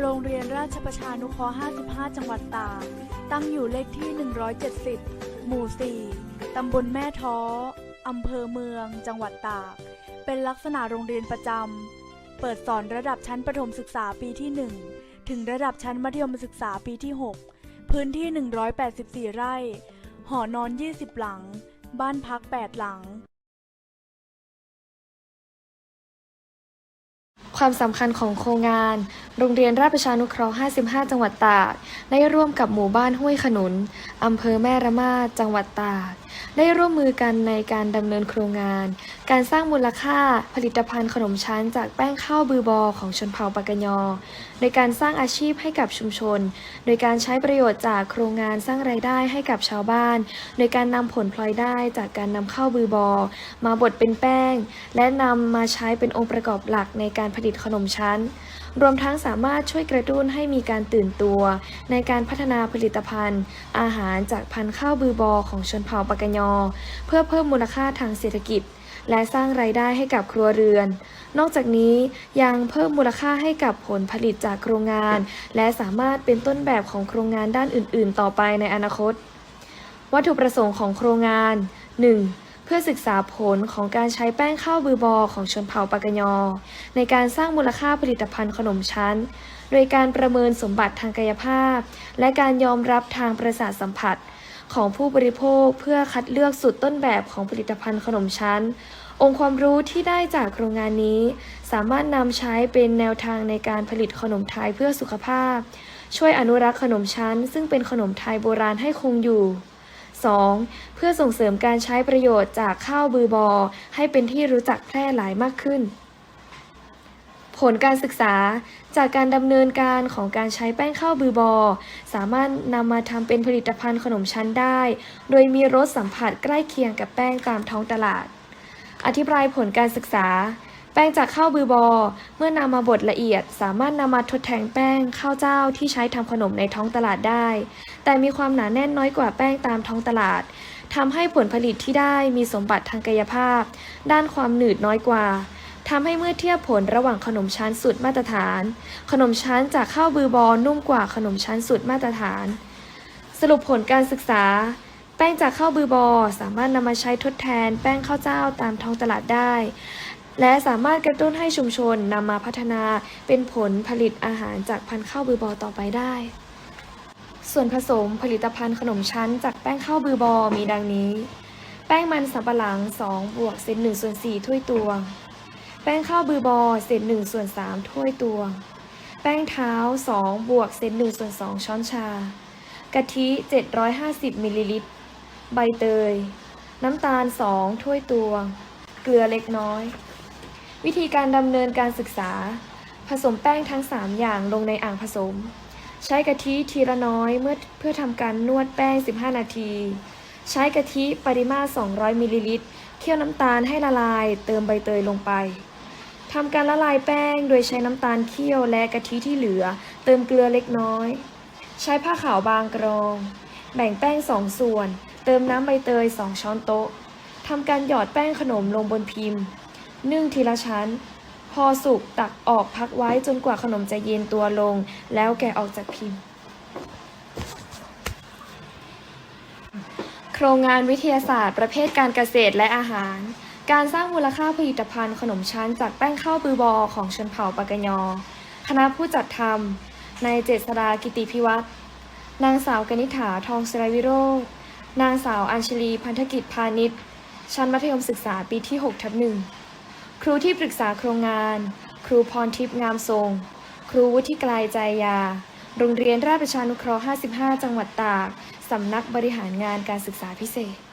โรงเรียนราชประชานุเคราะห์ 55 จังหวัดตาก ตั้งอยู่เลขที่ 170 หมู่ 4 ตำบลแม่ท้อ อำเภอเมือง จังหวัดตาก เป็นลักษณะโรงเรียนประจำ เปิดสอนระดับชั้นประถมศึกษาปีที่ 1 ถึงระดับชั้นมัธยมศึกษาปีที่ 6 พื้นที่ 184 ไร่ หอนอน 20 หลัง บ้านพัก 8 หลัง ความสำคัญของโครงงาน โรงเรียนราชประชานุเคราะห์ 55 จังหวัดตาก ได้ร่วมกับหมู่บ้านห้วยขนุน อำเภอแม่ระมาด จังหวัดตาก ได้ร่วมมือกันในการดำเนินโครงงาน การสร้างมูลค่าผลิตภัณฑ์ขนมชั้นจากแป้งข้าวบือบอของชนเผ่าปากกยอ โดยการสร้างอาชีพให้กับชุมชน โดยการใช้ประโยชน์จากโครงงานสร้างรายได้ให้กับชาวบ้าน โดยการนำผลพลอยได้จากการนำข้าวบือบอ มาบดเป็นแป้ง และนำมาใช้เป็นองค์ประกอบหลักในการผลิตขนมชั้น รวมทั้งสามารถช่วยกระตุ้นให้มีการตื่นตัว ในการพัฒนาผลิตภัณฑ์ อาหารจากพันธุ์ข้าวบือบอของชนเผ่าปากกยอ เพื่อเพิ่มมูลค่าทางเศรษฐกิจ และสร้างรายได้ให้กับครัวเรือน นอกจากนี้ยังเพิ่มมูลค่าให้กับผลผลิตจากโครงงาน และสามารถเป็นต้นแบบของโครงงานด้านอื่น ๆ ต่อไปในอนาคต วัตถุประสงค์ของโครงงาน 1. เพื่อศึกษาผลของการใช้แป้งข้าวบือบอของชนเผ่าปากกยอ ในการสร้างมูลค่าผลิตภัณฑ์ขนมชั้น โดยการประเมินสมบัติทางกายภาพ และการยอมรับทางประสาทสัมผัส ของผู้บริโภคเพื่อคัดเลือกสูตรต้นแบบของผลิตภัณฑ์ขนมชั้น องค์ความรู้ที่ได้จากโครงงานนี้ สามารถนำใช้เป็นแนวทางในการผลิตขนมไทยเพื่อสุขภาพ ช่วยอนุรักษ์ขนมชั้น ซึ่งเป็นขนมไทยโบราณให้คงอยู่ 2. เพื่อส่งเสริมการใช้ประโยชน์จากข้าวบือบอ ให้เป็นที่รู้จักแพร่หลายมากขึ้น ผลการศึกษาจากการดำเนินการของการใช้แป้งข้าวบือบอ สามารถนำมาทำเป็นผลิตภัณฑ์ขนมชั้นได้ โดยมีรสสัมผัสใกล้เคียงกับแป้งตามท้องตลาด อธิบายผลการศึกษา แป้งจากข้าวบือบอ เมื่อนำมาบดละเอียด สามารถนำมาทดแทนแป้งข้าวเจ้าที่ใช้ทำขนมในท้องตลาดได้ แต่มีความหนาแน่นน้อยกว่าแป้งตามท้องตลาดทำให้ผลผลิตที่ได้มีสมบัติทางกายภาพ ด้านความหนืดน้อยกว่า ทำให้เมื่อเทียบผลระหว่างขนมชั้นสุดมาตรฐาน ขนมชั้นจากข้าวบือบอนุ่มกว่าขนมชั้นสุดมาตรฐาน สรุปผลการศึกษา แป้งจากข้าวบือบอ สามารถนำมาใช้ทดแทน แป้งข้าวเจ้าตามท้องตลาดได้ และสามารถกระตุ้นให้ชุมชนนำมาพัฒนาเป็นผลผลิตอาหารจากพันธุ์ข้าวบือบอต่อไปได้ ส่วนผสมผลิตภัณฑ์ขนมชั้นจากแป้งข้าวบือบอมีดังนี้ แป้งมันสำปะหลัง2บวกเศษ1ส่วน4ถ้วยตวง แป้งข้าวบือบอเศษ1ส่วน3ถ้วยตวง แป้งเท้า2บวกเศษ1ส่วน2ช้อนชา กะทิ750มิลลิลิตร ใบเตย น้ำตาล2ถ้วยตวง เกลือเล็กน้อย วิธีการดำเนินการศึกษา ผสมแป้งทั้ง3อย่างลงในอ่างผสม ใช้กะทิทีละน้อยเมื่อเพื่อทำการนวดแป้ง 15 นาทีใช้กะทิปริมาตร 200 มิลลิลิตร เคี่ยวน้ำตาลให้ละลาย เติมใบเตยลงไป ทำการละลายแป้งโดยใช้น้ำตาลเคี่ยวและกะทิที่เหลือ เติมเกลือเล็กน้อย ใช้ผ้าขาวบางกรอง แบ่งแป้ง2ส่วน เติมน้ำใบเตย2ช้อนโต๊ะทำการหยอดแป้งขนมลงบนพิมพ์ นึ่งทีละชั้น พอสุกตักออกพักไว้จนกว่าขนมจะเย็นตัวลง แล้วแกะออกจากพิมพ์ โครงงานวิทยาศาสตร์ประเภทการเกษตรและอาหาร การสร้างมูลค่าผลิตภัณฑ์ขนมชั้นจากแป้งข้าวบือบอของชนเผ่าปากยอ คณะผู้จัดทำนายเจษดากิติพิวัตรนางสาวกนิษฐาทองสรวิโรจน์นางสาวอัญชลีพันธกิจพาณิชย์ ชั้นมัธยมศึกษาปีที่6ทับหนึ่งครูที่ปรึกษาโครงงาน ครูพรทิพย์งามทรง ครูวุฒิกลใจยา โรงเรียนราชประชานุเคราะห์ 55 จังหวัดตาก สำนักบริหารงานการศึกษาพิเศษ